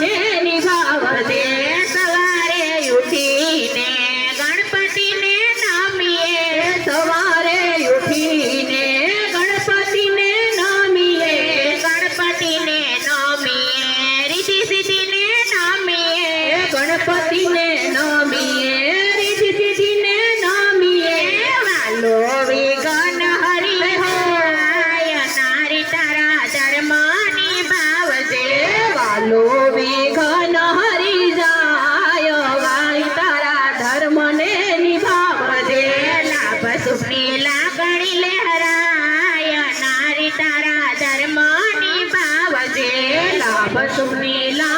Yeah. ધર્મ નિભાવજે લાભ સુની લાભ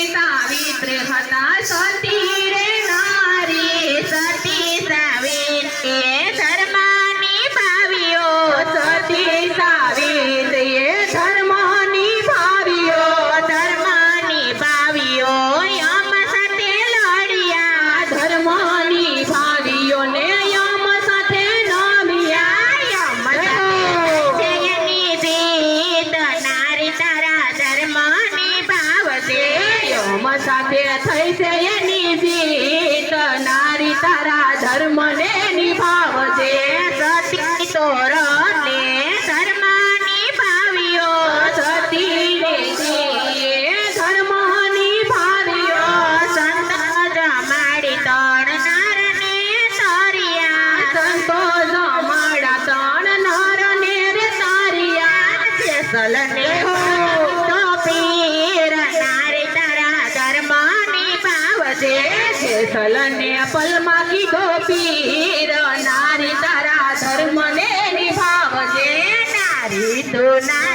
સાથે થઈ છે એની જીત. નારી તારા ધર્મને નિભાવજે. સતી તોરને ધર્મની ભાવ્યો સતી ધર્મ નિભાવ્યો. સંત જમાડી તણ નારને સારિયા સંતો તણ નારને રે સારિયા સલને હો છે જેઠલ ને પલમાં કીધો પીર નારી તારા ધર્મને નિભાવજે નારી તો ના